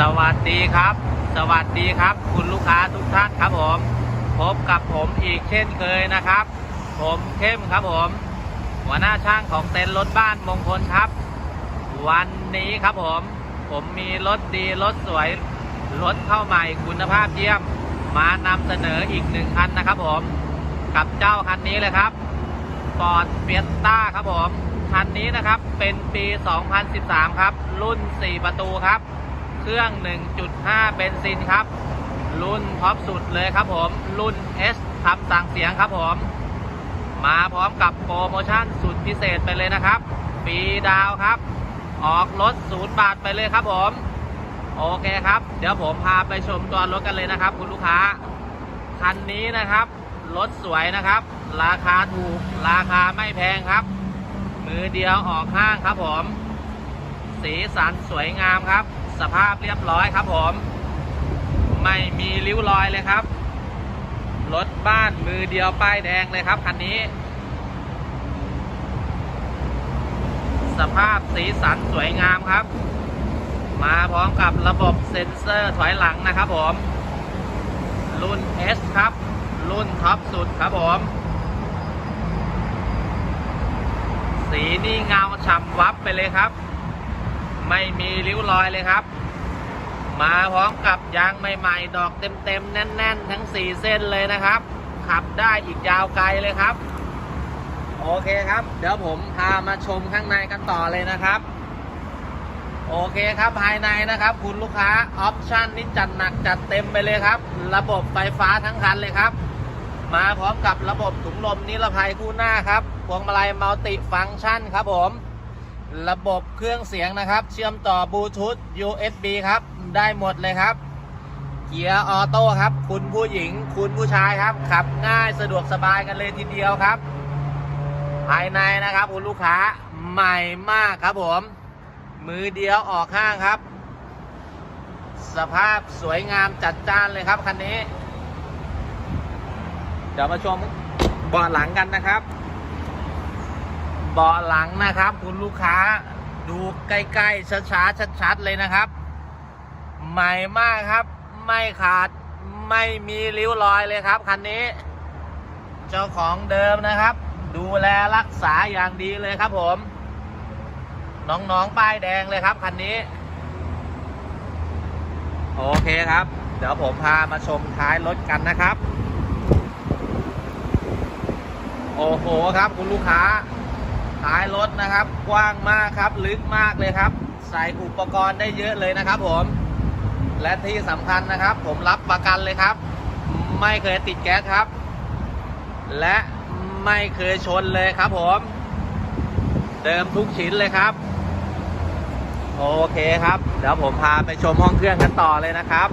สวัสดีครับ สวัสดีครับ คุณลูกค้าทุกท่านครับผม พบกับผมอีกเช่นเคยนะครับ ผมเข้มครับผม หัวหน้าช่างของเต็นท์รถบ้านมงคลครับ วันนี้ครับผม ผมมีรถดีรถสวยรถเข้าใหม่คุณภาพเยี่ยม มานำเสนออีกหนึ่งคันนะครับผม กับเจ้าคันนี้เลยครับฟอร์ดเฟียสต้าครับผมคันนี้นะครับเป็นปี 2013 ครับ รุ่น 4 ประตูครับ เครื่อง 1.5 เบนซินครับ รุ่นท็อปสุดเลยครับผม รุ่น S คำสั่งเสียงครับผม มาพร้อมกับโปรโมชั่นสุดพิเศษไปเลยนะครับฟรีดาวครับ ออกรถศูนย์บาทไปเลยครับผม โอเคครับ เดี๋ยวผมพาไปชมตัวรถกันเลยนะครับ คุณลูกค้า คันนี้นะครับ รถสวยนะครับ ราคาถูก ราคาไม่แพงครับ มือเดียวออกห้างครับผม สีสันสวยงามครับ สภาพเรียบร้อยครับผม ไม่มีริ้วรอยเลยครับ รถบ้านมือเดียวป้ายแดงเลยครับคันนี้ สภาพสีสันสวยงามครับ มาพร้อมกับระบบเซ็นเซอร์ถอยหลังนะครับผม รุ่น S ครับ รุ่นท็อปสุดครับผม สีนี่เงาฉ่ำวับไปเลยครับ ไม่มีริ้วรอยเลยครับ มาพร้อมกับยางใหม่ ๆ ดอกเต็มๆแน่น ๆ ทั้ง 4 เส้นเลยนะครับ ขับได้อีกยาวไกลเลยครับ โอเคครับ เดี๋ยวผมพามาชมข้างในกันต่อเลยนะครับ โอเคครับภายในนะครับ คุณลูกค้าออปชั่นนี่จัดหนักจัดเต็มไปเลยครับ ระบบไฟฟ้าทั้งคันเลยครับมาพร้อมกับระบบถุงลมนิรภัยคู่หน้าครับ พวงมาลัยมัลติฟังก์ชันครับผม ระบบเครื่องเสียงนะครับ เชื่อมต่อบลูทูธ USB ครับ ได้หมดเลยครับเกียร์ออโต้ครับ คุณผู้หญิง คุณผู้ชายครับ ขับง่ายสะดวกสบายกันเลยทีเดียวครับ ภายในนะครับคุณลูกค้าใหม่มากครับผม มือเดียวออกข้างครับ สภาพสวยงามจัดจ้านเลยครับคันนี้ เดี๋ยวมาชมเบาะหลังกันนะครับ เบาะหลังนะครับ คุณลูกค้าดูใกล้ๆช้าๆชัดๆเลยนะครับ ใหม่มากครับ ไม่ขาดไม่มีริ้วรอยเลยครับคันนี้ เจ้าของเดิมนะครับ ดูแลรักษาอย่างดีเลยครับผม น้องๆป้ายแดงเลยครับคันนี้ โอเคครับ เดี๋ยวผมพามาชมท้ายรถกันนะครับ โอ้โหครับคุณลูกค้า ท้ายรถนะครับ กว้างมากครับ ลึกมากเลยครับ ใส่อุปกรณ์ได้เยอะเลยนะครับ ผม และที่สำคัญนะครับ ผมรับประกันเลยครับ ไม่เคยติดแก๊สครับ และไม่เคยชนเลยครับ ผม เดิมทุกชิ้นเลยครับ โอเคครับ เดี๋ยวผมพาไปชมห้องเครื่องกันต่อเลยนะครับ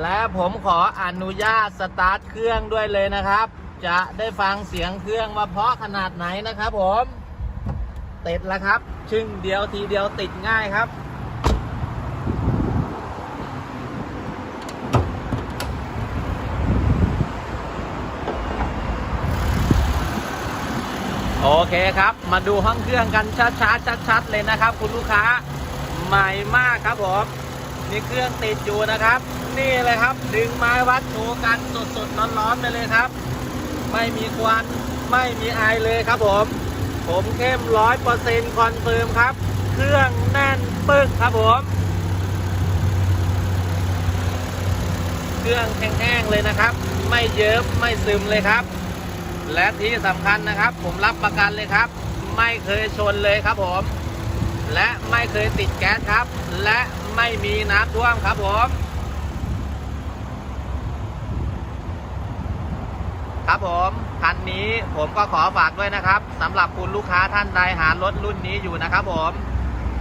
และผมขออนุญาตสตาร์ทเครื่องด้วยเลยนะครับ จะได้ฟังเสียงเครื่องว่าเพาะขนาดไหนนะครับผมติดแล้วครับ ชึ่งเดียวทีเดียวติดง่ายครับโอเคครับ มาดูห้องเครื่องกันช้าๆชัดๆเลยนะครับ คุณลูกค้าใหม่มากครับผมนี่เครื่องติดอยู่นะครับ นี่เลยครับ ดึงไม้วัดโชว์กันสดๆร้อนๆไปเลยครับ ไม่มีควันไม่มีไอเลยครับผม ผมเข้มร้อยเปอร์เซ็นต์คอนเฟิร์มครับ เครื่องแน่นปึ๊กครับผม เครื่องแห้งๆเลยนะครับ ไม่เยิ้มไม่ซึมเลยครับ และที่สำคัญนะครับ ผมรับประกันเลยครับ ไม่เคยชนเลยครับผม และไม่เคยติดแก๊สครับ และไม่มีน้ำท่วมครับผม ครับผมคันนี้ผมก็ขอฝากด้วยนะครับสำหรับคุณลูกค้าท่านใดหารถรุ่นนี้อยู่นะครับผม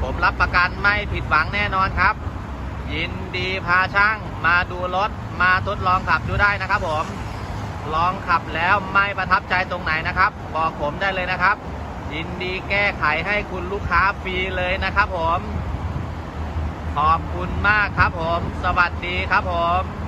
ผมรับประกันไม่ผิดหวังแน่นอนครับ ยินดีพาช่างมาดูรถมาทดลองขับดูได้นะครับผม ลองขับแล้วไม่ประทับใจตรงไหนนะครับ บอกผมได้เลยนะครับ ยินดีแก้ไขให้คุณลูกค้าฟรีเลยนะครับผม ขอบคุณมากครับผม สวัสดีครับผม